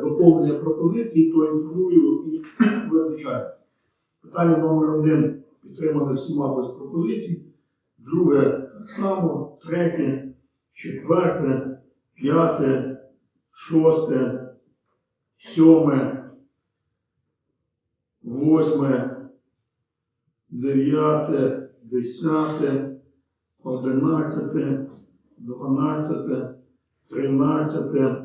доповнення пропозицій, то інформую і визначаю. Питання номер один підтримане всіма без пропозицій. Друге так само, третє, четверте, п'яте, шосте, сьоме, восьме, дев'яте, десяте, одинадцяте, дванадцяте, тринадцяте,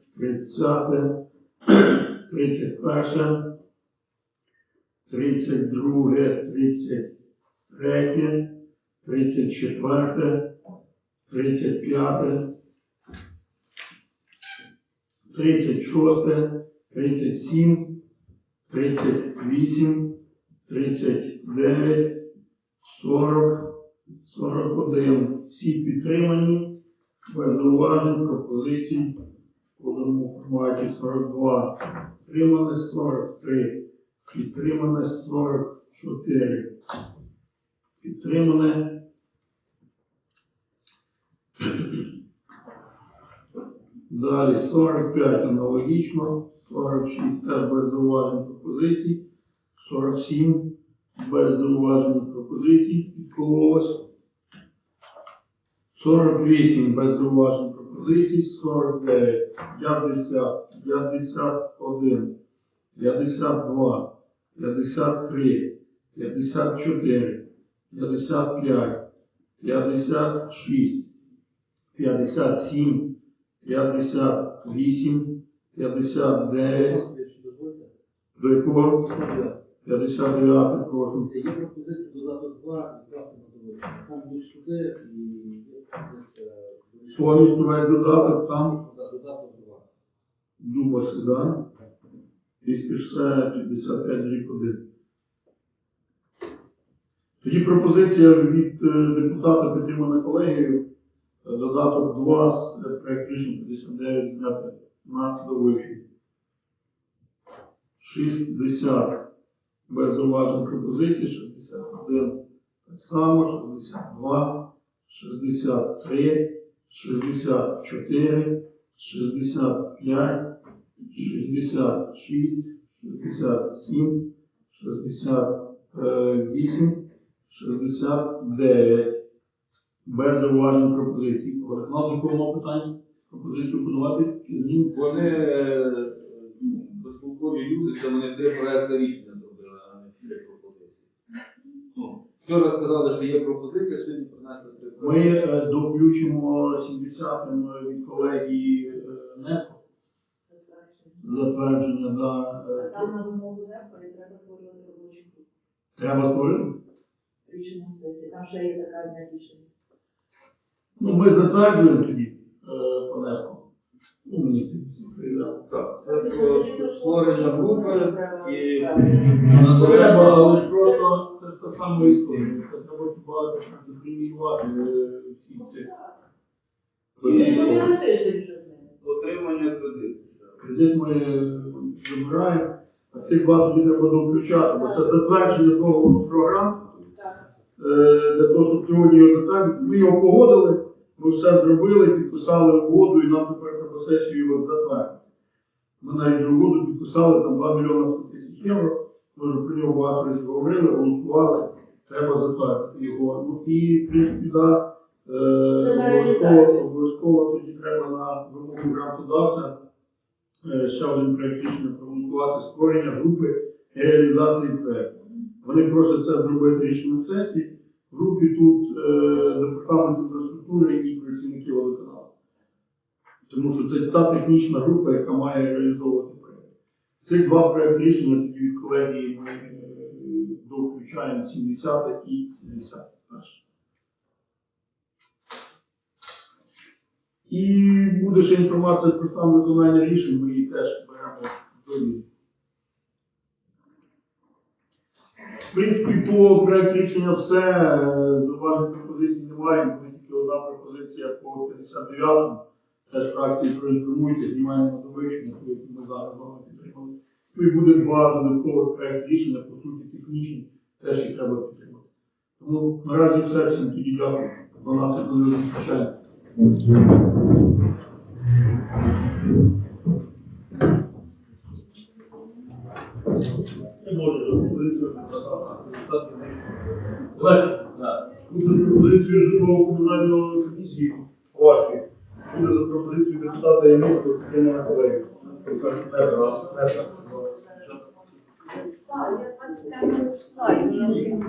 п'яте, двадцять шосте, двадцять сьоме, двадцять восьме, двадцять дев'яте, тридцяте, тридцять перше, тридцять друге, тридцять третє, тридцять четверте, тридцять п'яте, тридцять шосте, тридцять сім, тридцять вісім, тридцять дев'ять, сорок, сорок один. Всі підтримані, без зауважень, пропозицій, в повному форматі 42. Підтримане 43. Підтримане 44. Підтримане. Далі 45 аналогічно, 46 теж без зауважень пропозицій, 47 без зауважень пропозицій відкололось. 48 без зауважень пропозицій, 49, 50, 51, 52, 53, 54, 55, 56, 57, 58, 59, до якого 59, прошу. Є пропозиція додаток 2 відкласти на доводити. Там більш туди і пропозиція Повністю весь додаток там Да, Додаток 2. Дуба Седан, 255 рік 1. Тоді пропозиція від е, депутата підтримана колегією. Е, Додаток 2 з е, проект рішення 59 зняти на довищу. 60 без зауважень пропозицій, 61 так само, 62, 63, 64, 65, 66, 67, 68, 69. Без зауважень пропозицій. Виконав до кого питання? Пропозицію подавати чи змін? Вони е, безпокові люди, це вони три проекти рішення зробили, а не всі пропозиції. Вчора сказали, що є пропозиція, сьогодні принесли три Ми е, довключимо 70-м від колегії е, НЕФО затвердження. Да, е, Там на вимогу НЕПа і треба створювати робочу групу. треба створити. Рішення сесії, там ще є така одне рішення. Ну, ми затверджуємо тоді е, по НЕФО. Ну, мені це. Так, це про створення групи і треба, але ж та сама історія. Це треба хіба депреміювати е, всі ці. Ми ж тиждень вже з ними. отримання кредиту. Кредит ми е, забираємо, а цих два тоді треба довключати, бо це затвердження договору програм. Е, для того, щоб сьогодні його затвердити. Ми його погодили, ми все зробили, підписали угоду і нам тепер треба сесію його затвердити. Ми навіть вже угоду підписали там 2 мільйони 100 тисяч євро. Вже про нього багато разів говорили, голосували, треба затвердити його. Ну і, в принципі, да, е, обов'язково, обов'язково тоді треба на вимогу грантодавця е, ще один проект рішення проголосувати створення групи реалізації проекту. Вони просять це зробити рішенням сесії. В групі тут е, департамент інфраструктури і працівники водоканалу. Тому що це та технічна група, яка має реалізовувати проєкт. Цих два проєкти рішення тоді від колегії довключаємо 70 і 71. І буде ще інформація про стан виконання рішень, ми її теж беремо до відома. В принципі, по проекту рішення все. Зауважень пропозицій немає. Буде тільки одна пропозиція по 59-му. Теж фракції проінформуйте, знімаємо до вивчення, ту, яку ми зараз з вами підтримали. Ну і буде два додаткових проект рішення, по суті, технічні, теж їх треба підтримати. Тому наразі все, всім тоді дякую. 12 хвилин пропозицію житлового комунальної комісії вашої. Буде за пропозицію депутата Януса Тетяни Миколаївни. Так, я 25 проблема. Я вже буду